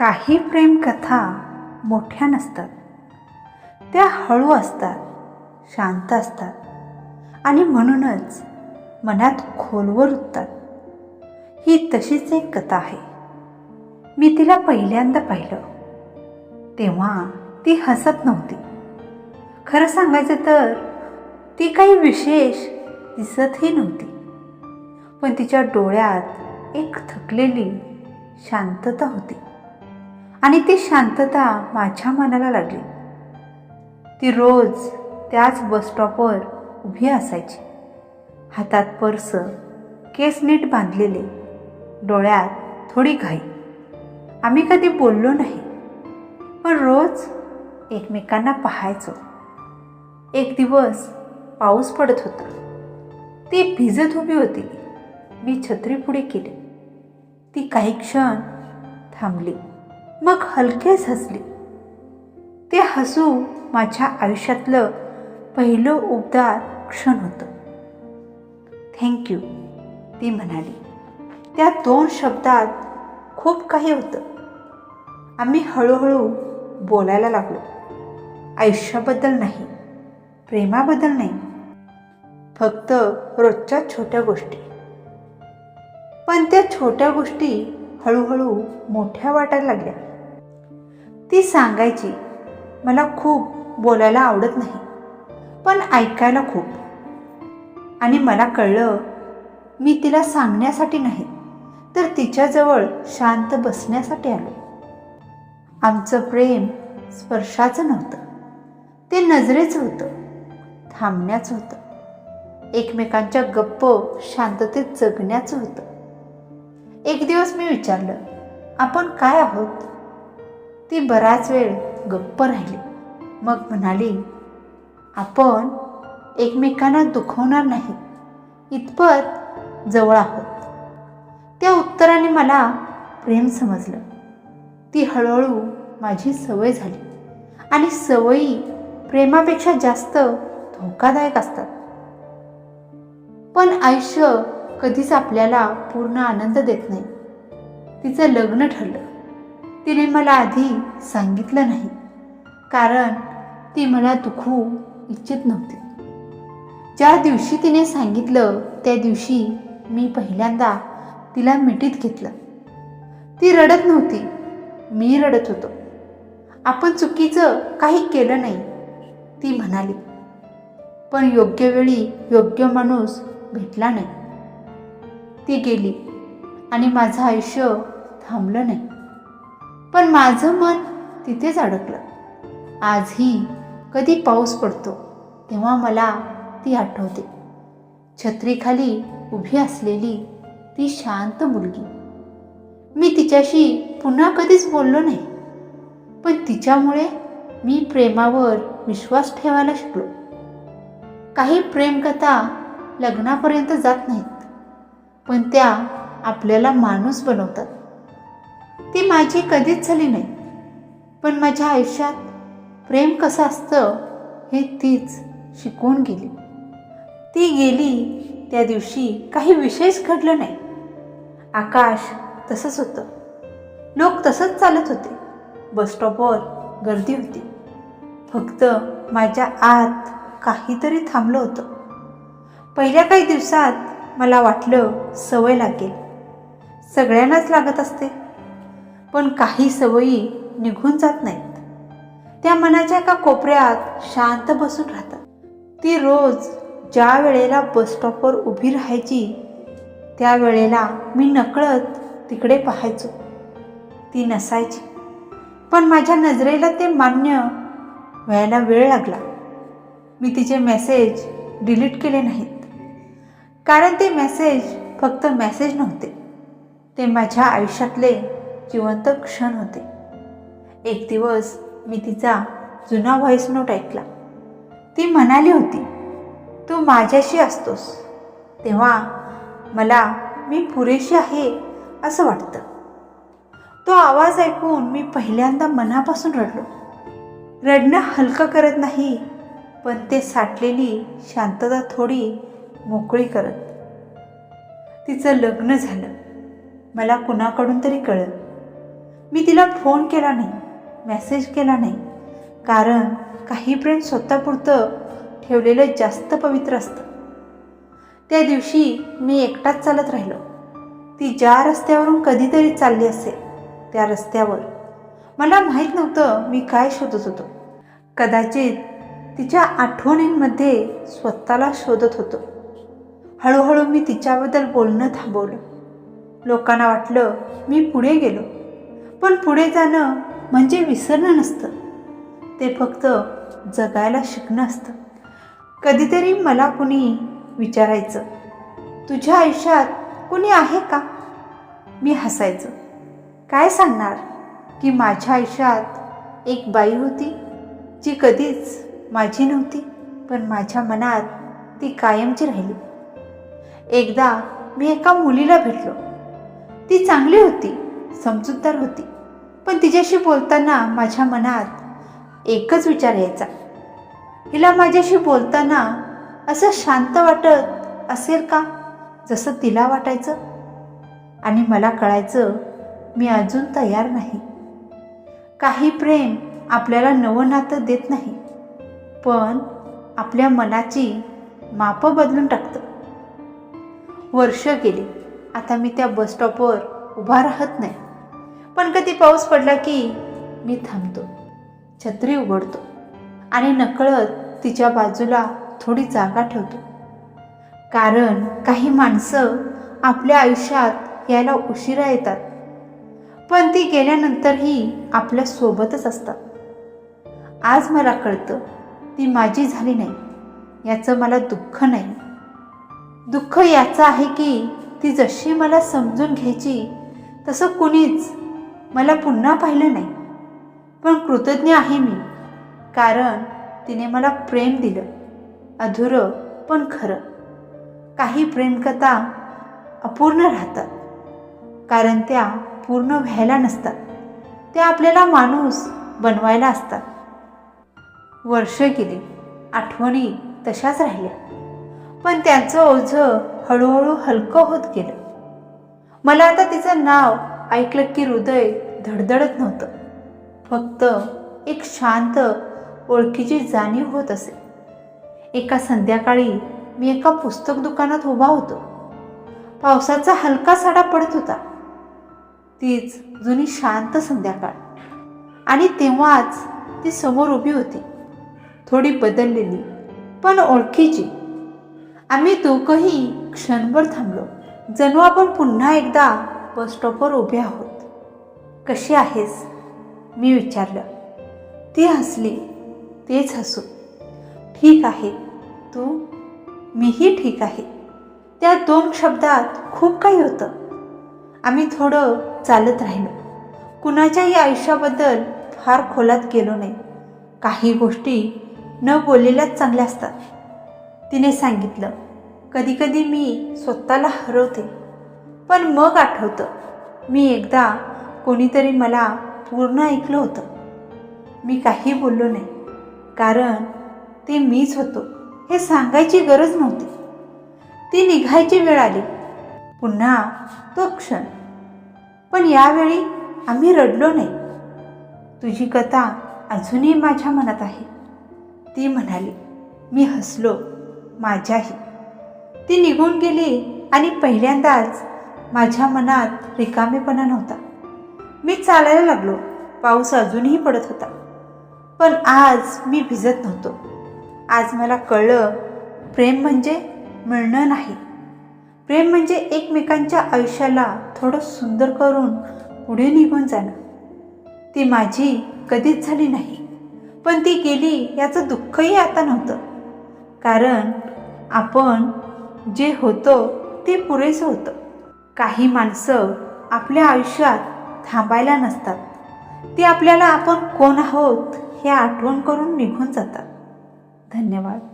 काही प्रेमकथा मोठ्या नसतात. त्या हळू असतात शांत असतात आणि म्हणूनच मनात खोलवर उठतात ही तशीच एक कथा आहे. मी तिला पहिल्यांदा पाहिलं. तेव्हा ती हसत नव्हती. खरं सांगायचं तर ती काही विशेष दिसतही नव्हती. पण तिच्या डोळ्यात एक थकलेली शांतता होती. आणि ती शांतता माझ्या मनाला लागली. ती रोज त्याच बसस्टॉपवर उभी असायची. हातात पर्स केस नीट बांधलेले डोळ्यात थोडी घाई. आम्ही कधी बोललो नाही पण रोज एकमेकांना पाहायचो. एक दिवस पाऊस पडत होता. ती भिजत उभी होती. मी छत्री पुढे केली. ती काही क्षण थांबली. मग हलकेच हसली. ते हसू माझ्या आयुष्यातलं पहिलं उबदार क्षण होतं. थँक्यू ती म्हणाली. त्या दोन शब्दात खूप काही होतं. आम्ही हळूहळू बोलायला लागलो. आयुष्याबद्दल नाही प्रेमाबद्दल नाही फक्त रोजच्या छोट्या गोष्टी. पण त्या छोट्या गोष्टी हळूहळू मोठ्या वाटायला लागल्या. ती सांगायची मला खूप बोलायला आवडत नाही पण ऐकायला खूप. आणि मला कळलं मी तिला सांगण्यासाठी नाही तर तिच्याजवळ शांत बसण्यासाठी आलो आमचं प्रेम स्पर्शाचं नव्हतं. ते नजरेचं होतं थांबण्याचं होतं. एकमेकांच्या गप्प शांततेत जगण्याचं होतं. एक दिवस मी विचारलं आपण काय आहोत? ती बराच वेळ गप्प राहिली. मग म्हणाली आपण एकमेकांना दुखवणार नाही. इतपत जवळ आहोत. त्या उत्तराने मला प्रेम समजलं. ती हळूहळू माझी सवय झाली. आणि सवयी प्रेमापेक्षा जास्त धोकादायक असतात. पण आयुष्य कधीच आपल्याला पूर्ण आनंद देत नाही. तिचं लग्न ठरलं. तिने मला आधी सांगितलं नाही. कारण ती मला दुखू इच्छित नव्हती. ज्या दिवशी तिने सांगितलं त्या दिवशी मी पहिल्यांदा तिला मिठीत घेतलं. ती रडत नव्हती. मी रडत होतो. आपण चुकीचं काही केलं नाही ती म्हणाली. पण योग्य वेळी योग्य माणूस भेटला नाही. ती गेली आणि माझं आयुष्य थांबलं नाही. पण माझं मन तिथेच अडकलं. आजही कधी पाऊस पडतो तेव्हा मला ती आठवते. छत्रीखाली उभी असलेली ती शांत मुलगी. मी तिच्याशी पुन्हा कधीच बोललो नाही पण तिच्यामुळे मी प्रेमावर विश्वास ठेवायला शिकलो. काही प्रेमकथा लग्नापर्यंत जात नाहीत पण त्या आपल्याला माणूस बनवतात. ती माझी कधीच झाली नाही. पण माझ्या आयुष्यात प्रेम कसं असतं हे तीच शिकवून गेली. ती गेली त्या दिवशी काही विशेष घडलं नाही. आकाश तसंच होतं. लोक तसंच चालत होते. बसस्टॉपवर गर्दी होती. फक्त माझ्या आत काहीतरी थांबलं होतं. पहिल्या काही दिवसात मला वाटलं सवय लागेल. सगळ्यांनाच लागत असते. पण काही सवयी निघून जात नाहीत. त्या मनाच्या एका कोपऱ्यात शांत बसून राहतात. ती रोज ज्या वेळेला बसस्टॉपवर उभी राहायची त्या वेळेला मी नकळत तिकडे पाहायचो. ती नसायची. पण माझ्या नजरेला ते मान्य व्हायला वेळ लागला. मी तिचे मेसेज डिलीट केले नाहीत. कारण ते मेसेज फक्त मेसेज नव्हते. ते माझ्या आयुष्यातले जिवंत क्षण होते. एक दिवस मी तिचा जुना व्हॉइस नोट ऐकला. ती म्हणाली होती तू माझ्याशी असतोस. तेव्हा मला मी पुरेशी आहे असं वाटतं. तो आवाज ऐकून मी पहिल्यांदा मनापासून रडलो. रडणं हलकं करत नाही पण ते साठलेली शांतता थोडी मोकळी करत. तिचं लग्न झालं. मला कुणाकडून तरी कळलं. मी तिला फोन केला नाही मेसेज केला नाही. कारण काही प्रेम स्वतःपुरतं ठेवलेलं जास्त पवित्र असतं. त्या दिवशी मी एकटाच चालत राहिलो. ती ज्या रस्त्यावरून कधीतरी चालली असेल त्या रस्त्यावर. मला माहीत नव्हतं मी काय शोधत होतो. कदाचित तिच्या आठवणींमध्ये स्वतःला शोधत होतो. हळूहळू मी तिच्याबद्दल बोलणं थांबवलं. लोकांना वाटलं मी पुढे गेलो. पण पुढे जाणं म्हणजे विसरणं नसतं. ते फक्त जगायला शिकणं असतं. कधीतरी मला कुणी विचारायचं तुझ्या आयुष्यात कुणी आहे का? मी हसायचं काय सांगणार की माझ्या आयुष्यात एक बाई होती जी कधीच माझी नव्हती पण माझ्या मनात ती कायमची राहिली. एकदा मी एका मुलीला भेटलो. ती चांगली होती समजूतदार होती. पण तिच्याशी बोलताना माझ्या मनात एकच विचार यायचा. हिला माझ्याशी बोलताना असं शांत वाटत असेल का? जसं तिला वाटायचं. आणि मला कळायचं मी अजून तयार नाही. काही प्रेम आपल्याला नवं नातं देत नाही. पण आपल्या मनाची मापं बदलून टाकतं. वर्ष गेली. आता मी त्या बसस्टॉपवर उभा राहत नाही. पण कधी पाऊस पडला की मी थांबतो छत्री उघडतो आणि नकळत तिच्या बाजूला थोडी जागा ठेवतो. कारण काही माणसं आपल्या आयुष्यात यायला उशिरा येतात पण ती गेल्यानंतरही आपल्या सोबतच असतात. आज मला कळतं ती माझी झाली नाही याचं मला दुःख नाही. दुःख याचं आहे की ती जशी मला समजून घ्यायची तसं कुणीच मला पुन्हा पाहिलं नाही. पण कृतज्ञ आहे मी कारण तिने मला प्रेम दिलं अधुरं पण खरं. काही प्रेमकथा अपूर्ण राहतात कारण त्या पूर्ण व्हायला नसतात. त्या आपल्याला माणूस बनवायला असतात. वर्ष गेली आठवणी तशाच राहिल्या. पण त्यांचं ओझं हळूहळू हलकं होत गेलं. मला आता तिचं नाव ऐकलं की हृदय धडधडत नव्हतं. फक्त एक शांत ओळखीची जाणीव होत असे. एका संध्याकाळी मी एका पुस्तक दुकानात उभा होतो. पावसाचा हलका साडा पडत होता. तीच जुनी शांत संध्याकाळ. आणि तेव्हाच ती समोर उभी होती. थोडी बदललेली पण ओळखीची. आम्ही दोघंही क्षणभर थांबलो. जणू आपण पुन्हा एकदा बस स्टॉपवर उभे आहोत. कशी आहेस? मी विचारलं. ती हसली. तेच हसू. ठीक आहे. तू? मीही ठीक आहे. त्या दोन शब्दात खूप काही होतं. आम्ही थोडं चालत राहिलो. कुणाच्याही आयुष्याबद्दल फार खोलात गेलो नाही. काही गोष्टी न बोललेल्याच चांगल्या असतात. तिने सांगितलं. कधीकधी मी स्वतःला हरवते. पण मग आठवतं. मी एकदा कोणीतरी मला पूर्ण ऐकलं होतं. मी काही बोललो नाही. कारण ते मीच होतो. हे सांगायची गरज नव्हती. ती निघायची वेळ आली. पुन्हा तो क्षण. पण यावेळी आम्ही रडलो नाही. तुझी कथा अजूनही माझ्या मनात आहे. ती म्हणाली मी हसलो. माझ्याही. ती निघून गेली आणि पहिल्यांदाच माझ्या मनात रिकामेपणा नव्हता. मी चालायला लागलो. पाऊस अजूनही पडत होता. पण आज मी भिजत नव्हतो. आज मला कळलं प्रेम म्हणजे मिळणं नाही. प्रेम म्हणजे एकमेकांच्या आयुष्याला थोडं सुंदर करून पुढे निघून जाणं. ती माझी कधीच झाली नाही. पण ती गेली याचं दुःखही आता नव्हतं. कारण आपण जे होतं ते पुरेसं होतं. काही माणसं आपल्या आयुष्यात थांबायला नसतात. ते आपल्याला आपण कोण आहोत हे आठवण करून निघून जातात. धन्यवाद.